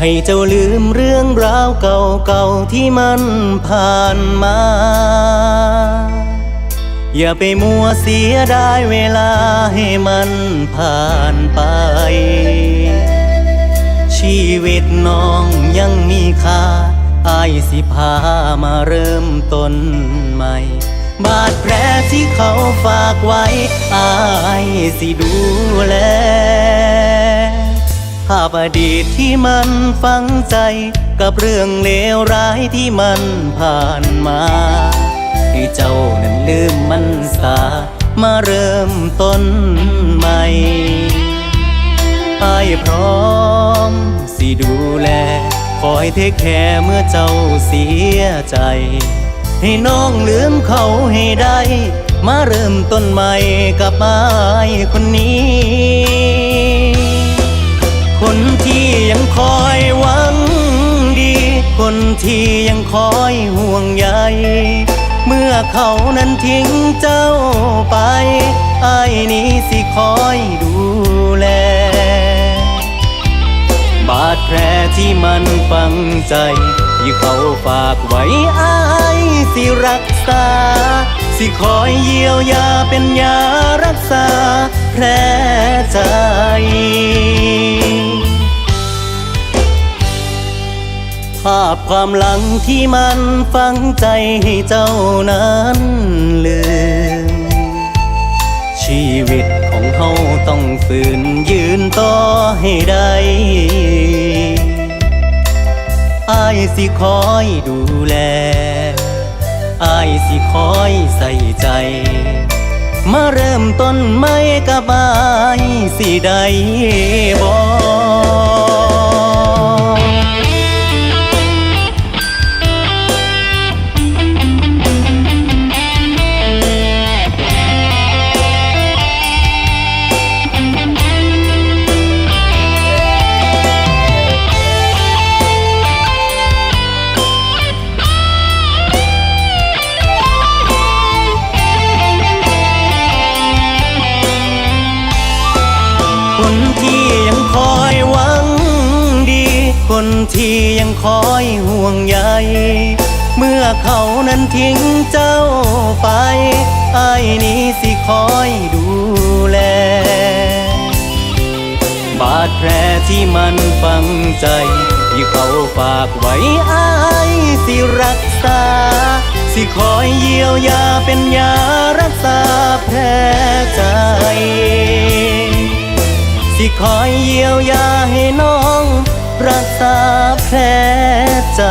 ให้เจ้าลืมเรื่องราวเก่าๆที่มันผ่านมา อย่าไปมัวเสียดายเวลาให้มันผ่านไป ชีวิตน้องยังมีค่าอายสิพามาเริ่มต้นใหม่ บาดแผลที่เขาฝากไว้อายสิดูแล ภาพอดีตที่มันฝังใจ กับเรื่องเลวร้ายที่มันผ่านมา ให้เจ้านั้นลืมมันสามาเริ่มต้นใหม่อายพร้อมสิดูแล คอยเทคแคร์เมื่อเจ้าเสียใจ ให้น้องลืมเขาให้ได้ มาเริ่มต้นใหม่กับอายคนนี้ ที่ยังคอยห่วงใย เมื่อเขานั้นทิ้งเจ้าไปอายนี้สิคอยดูแล บาดแผลที่มันฝังใจ ที่เขาฝากไว้อายสิรักษา สิคอยเยียวยาเป็นยารักษาแผลใจาพความหลังที่มันฝังใจให้เจ้านั้นลืม ชีวิตของเฮาต้องฝืนยืนต่อให้ได้อายสิคอยดูแลอายสิคอยใส่ใจ มาเริ่มต้นใหม่กับอายสิได้บ่คน คนที่ยังคอยห่วงใย เมื่อเขานั้นทิ้งเจ้าไปอายนี้สิคอยดูแล บาดแผลที่มันฝังใจ ที่เขาฝากไว้อายสิรักษา สิคอยเยียวยาเป็นยารักษาแผลใจสิคอยเยียวยาให้น้อง ษาแผลใจ